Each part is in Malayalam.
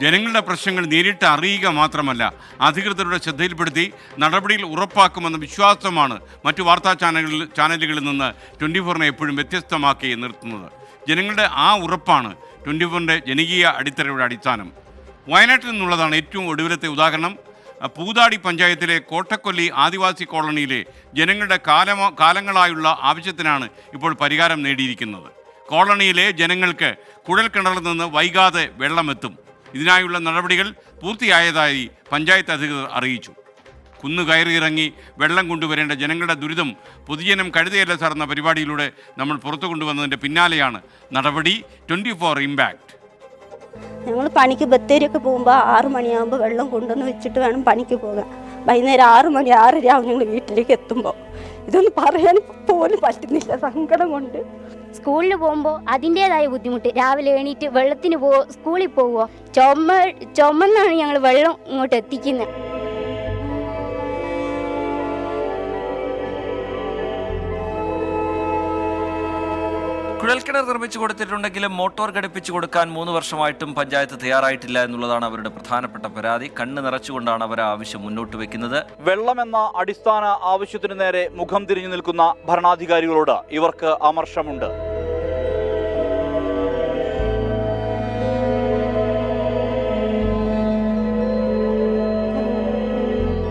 ജനങ്ങളുടെ പ്രശ്നങ്ങൾ നേരിട്ട് അറിയുക മാത്രമല്ല അധികൃതരുടെ ശ്രദ്ധയിൽപ്പെടുത്തി നടപടിയിൽ ഉറപ്പാക്കുമെന്ന വിശ്വാസമാണ് മറ്റു വാർത്താ ചാനലുകളിൽ ചാനലുകളിൽ നിന്ന് ട്വന്റി ഫോറിനെ എപ്പോഴും വ്യത്യസ്തമാക്കി നിർത്തുന്നത്. ജനങ്ങളുടെ ആ ഉറപ്പാണ് ട്വന്റി ഫോറിന്റെ ജനകീയ അടിത്തറയുടെ അടിസ്ഥാനം. വയനാട്ടിൽ നിന്നുള്ളതാണ് ഏറ്റവും ഒടുവിലത്തെ ഉദാഹരണം. പൂതാടി പഞ്ചായത്തിലെ കോട്ടക്കൊല്ലി ആദിവാസി കോളനിയിലെ ജനങ്ങളുടെ കാലമോ കാലങ്ങളായുള്ള ആവശ്യത്തിനാണ് ഇപ്പോൾ പരിഹാരം നേടിയിരിക്കുന്നത്. കോളനിയിലെ ജനങ്ങൾക്ക് കുഴൽക്കിണറിൽ നിന്ന് വൈകാതെ വെള്ളമെത്തും. ഇതിനായുള്ള നടപടികൾ പൂർത്തിയായതായി പഞ്ചായത്ത് അധികൃതർ അറിയിച്ചു. കുന്നു കയറിയിറങ്ങി വെള്ളം കൊണ്ടുവരേണ്ട ജനങ്ങളുടെ ദുരിതം പൊതുജനം കഴുതയല്ല സാർന്ന പരിപാടിയിലൂടെ നമ്മൾ പുറത്തു കൊണ്ടുവന്നതിന്റെ പിന്നാലെയാണ് നടപടി ട്വന്റി ഫോർ ഇമ്പാക്റ്റ് ഞങ്ങൾ പണിക്ക് ബത്തേരിയൊക്കെ പോകുമ്പോൾ ആറ് മണിയാകുമ്പോൾ വെള്ളം കൊണ്ടുവന്ന് വെച്ചിട്ട് വേണം പണിക്ക് പോകാൻ. വൈകുന്നേരം ആറ് മണി ആറര ആവും ഞങ്ങൾ വീട്ടിലേക്ക് എത്തുമ്പോൾ ഇതൊന്നും പറയാൻ പോലും പറ്റുന്നില്ല സങ്കടം കൊണ്ട്. സ്കൂളിൽ പോകുമ്പോൾ അതിന്റെതായ ബുദ്ധിമുട്ട്. രാവിലെ എണീറ്റ് വെള്ളത്തിന് പോ സ്കൂളിൽ പോവോ ചുമ ചുമന്നാണ് ഞങ്ങൾ വെള്ളം ഇങ്ങോട്ട് എത്തിക്കുന്നത് കുഴൽക്കിണർ നിർമ്മിച്ചു കൊടുത്തിട്ടുണ്ടെങ്കിലും മോട്ടോർ ഘടിപ്പിച്ചു കൊടുക്കാൻ മൂന്ന് വർഷമായിട്ടും പഞ്ചായത്ത് തയ്യാറായിട്ടില്ല എന്നുള്ളതാണ് അവരുടെ പ്രധാനപ്പെട്ട പരാതി. കണ്ണ് നിറച്ചുകൊണ്ടാണ് അവർ ആവശ്യം മുന്നോട്ട് വെക്കുന്നത്. വെള്ളമെന്ന അടിസ്ഥാന ആവശ്യത്തിനു നേരെ മുഖം തിരിഞ്ഞു നിൽക്കുന്ന ഭരണാധികാരികളോട് ഇവർക്ക് അമർഷമുണ്ട്.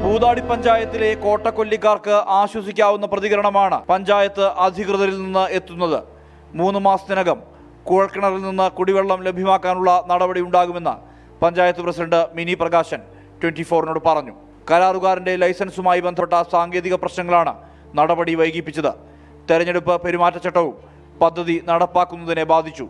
പൂതാടി പഞ്ചായത്തിലെ കോട്ടക്കൊല്ലിക്കാർക്ക് ആശ്വസിക്കാവുന്ന പ്രതികരണമാണ് പഞ്ചായത്ത് അധികൃതരിൽ നിന്ന് എത്തുന്നത്. മൂന്ന് മാസത്തിനകം കുഴൽക്കിണറിൽ നിന്ന് കുടിവെള്ളം ലഭ്യമാക്കാനുള്ള നടപടി ഉണ്ടാകുമെന്ന് പഞ്ചായത്ത് പ്രസിഡന്റ് മിനി പ്രകാശൻ ട്വന്റി ഫോറിനോട് പറഞ്ഞു. കരാറുകാരന്റെ ലൈസൻസുമായി ബന്ധപ്പെട്ട സാങ്കേതിക പ്രശ്നങ്ങളാണ് നടപടി വൈകിപ്പിച്ചത്. തെരഞ്ഞെടുപ്പ് പെരുമാറ്റച്ചട്ടവും പദ്ധതി നടപ്പാക്കുന്നതിനെ ബാധിച്ചു.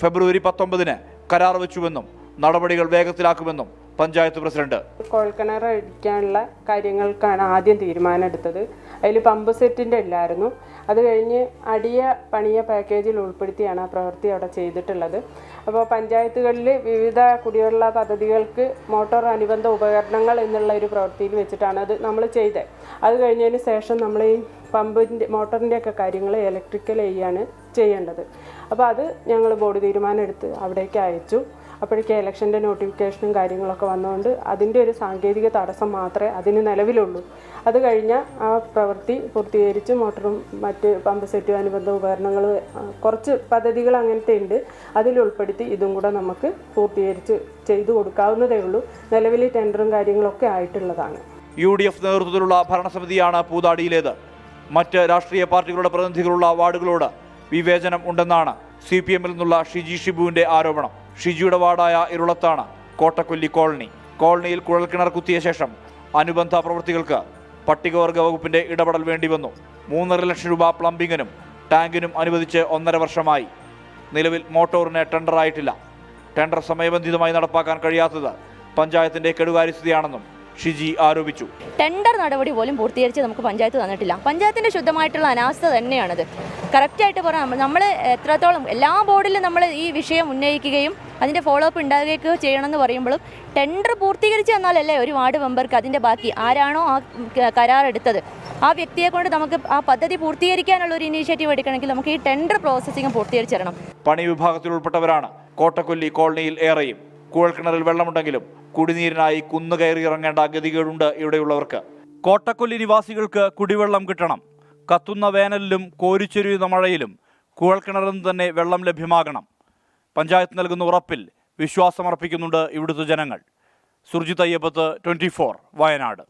ഫെബ്രുവരി പത്തൊമ്പതിന് കരാർ വെച്ചുവെന്നും നടപടികൾ വേഗത്തിലാക്കുമെന്നും പഞ്ചായത്ത് പ്രസിഡന്റ്. കുഴൽക്കിണർ അടിക്കാനുള്ള കാര്യങ്ങൾക്കാണ് ആദ്യം തീരുമാനം എടുത്തത് അതിൽ പമ്പ് സെറ്റിന്റെ ഇല്ലായിരുന്നു. അത് കഴിഞ്ഞ് അടിയ പണിയ പാക്കേജിൽ ഉൾപ്പെടുത്തിയാണ് ആ പ്രവൃത്തി അവിടെ ചെയ്തിട്ടുള്ളത്. അപ്പോൾ പഞ്ചായത്തുകളിൽ വിവിധ കുടിവെള്ള പദ്ധതികൾക്ക് മോട്ടോർ അനുബന്ധ ഉപകരണങ്ങൾ എന്നുള്ള ഒരു പ്രവൃത്തിയിൽ വെച്ചിട്ടാണ് അത് നമ്മൾ ചെയ്തത് അത് കഴിഞ്ഞതിന് ശേഷം നമ്മൾ ഈ പമ്പിന്റെ മോട്ടറിന്റെ ഒക്കെ കാര്യങ്ങൾ ഇലക്ട്രിക്കൽ ചെയ്യാണ് ചെയ്യേണ്ടത്. അപ്പോൾ അത് ഞങ്ങൾ ബോർഡ് തീരുമാനം എടുത്ത് അവിടേക്ക് അയച്ചു. അപ്പോഴേക്കും ഇലക്ഷന്റെ നോട്ടിഫിക്കേഷനും കാര്യങ്ങളൊക്കെ വന്നതുകൊണ്ട് അതിന്റെ ഒരു സാങ്കേതിക തടസ്സം മാത്രമേ അതിന് നിലവിലുള്ളൂ. അത് കഴിഞ്ഞാൽ ആ പ്രവൃത്തി പൂർത്തീകരിച്ച് മോട്ടറും മറ്റ് പമ്പ് സെറ്റും അനുബന്ധ ഉപകരണങ്ങൾ കുറച്ച് പദ്ധതികൾ അങ്ങനത്തെ ഉണ്ട്. അതിലുൾപ്പെടുത്തി ഇതും കൂടെ നമുക്ക് പൂർത്തീകരിച്ച് ചെയ്തു കൊടുക്കാവുന്നതേ ഉള്ളൂ. നിലവിൽ ടെൻഡറും കാര്യങ്ങളൊക്കെ ആയിട്ടുള്ളതാണ്. യു ഡി എഫ് നേതൃത്വത്തിലുള്ള ഭരണസമിതിയാണ് പൂതാടിയിലേത്. മറ്റ് രാഷ്ട്രീയ പാർട്ടികളുടെ പ്രതിനിധികളുള്ള വാർഡുകളോട് വിവേചനം ഉണ്ടെന്നാണ് സി പി എമ്മിൽ നിന്നുള്ള ഷിജി ഷിബുവിന്റെ ആരോപണം. ഷിജിയുടെ വാർഡായ ഇരുളത്താണ് കോട്ടക്കൊല്ലി കോളനി. കോളനിയിൽ കുഴൽക്കിണർ കുത്തിയ ശേഷം അനുബന്ധ പ്രവൃത്തികൾക്ക് പട്ടികവർഗ വകുപ്പിന്റെ ഇടപെടൽ വേണ്ടി വന്നു. മൂന്നര ലക്ഷം രൂപ പ്ലംബിങ്ങിനും ടാങ്കിനും അനുവദിച്ച് ഒന്നര വർഷമായി. നിലവിൽ മോട്ടോറിന് ടെൻഡറായിട്ടില്ല. ടെൻഡർ സമയബന്ധിതമായി നടപ്പാക്കാൻ കഴിയാത്തത് പഞ്ചായത്തിന്റെ കെടുകാര്യസ്ഥതയാണെന്നും ഷിജി ആരോപിച്ചു. ടെൻഡർ നടപടി പോലും പൂർത്തീകരിച്ച് നമുക്ക് പഞ്ചായത്ത് തന്നിട്ടില്ല. പഞ്ചായത്തിന്റെ ശുദ്ധമായിട്ടുള്ള അനാസ്ഥ തന്നെയാണത്. കറക്റ്റായിട്ട് പറയാം നമ്മൾ എത്രത്തോളം എല്ലാ ബോർഡിലും നമ്മൾ ഈ വിഷയം ഉന്നയിക്കുകയും അതിന്റെ ഫോളോ അപ്പ് ഉണ്ടാകുകയൊക്കെ ചെയ്യണമെന്ന് പറയുമ്പോഴും ടെൻഡർ പൂർത്തീകരിച്ച് തന്നാലല്ലേ ഒരു വാർഡ് മെമ്പർക്ക് അതിന്റെ ബാക്കി ആരാണോ ആ കരാർ എടുത്തത്. ആ വ്യക്തിയെ കൊണ്ട് നമുക്ക് ആ പദ്ധതി പൂർത്തീകരിക്കാനുള്ള ഒരു ഇനീഷ്യേറ്റീവ് എടുക്കണമെങ്കിൽ നമുക്ക് ഈ ടെൻഡർ പ്രോസസ്സിംഗ് പൂർത്തീകരിച്ചിരണം പണി വിഭാഗത്തിൽ ഉൾപ്പെട്ടവരാണ്. കോട്ടക്കൊല്ലി കോളനിയിൽ ഏറെയും. കുഴൽക്കിണറിൽ വെള്ളമുണ്ടെങ്കിലും കുടിനീരിനായി കുന്നു കയറി ഇറങ്ങേണ്ട ഗതികേടുണ്ട് ഇവിടെയുള്ളവർക്ക്. കോട്ടക്കൊല്ലി നിവാസികൾക്ക് കുടിവെള്ളം കിട്ടണം. കത്തുന്ന വേനലിലും കോരിച്ചൊരിയുന്ന മഴയിലും കുഴൽക്കിണറിൽ നിന്ന് തന്നെ വെള്ളം ലഭ്യമാകണം. പഞ്ചായത്ത് നൽകുന്ന ഉറപ്പിൽ വിശ്വാസമർപ്പിക്കുന്നുണ്ട് ഇവിടുത്തെ ജനങ്ങൾ. സുർജിത് അയ്യപ്പത്ത് ട്വന്റി വയനാട്.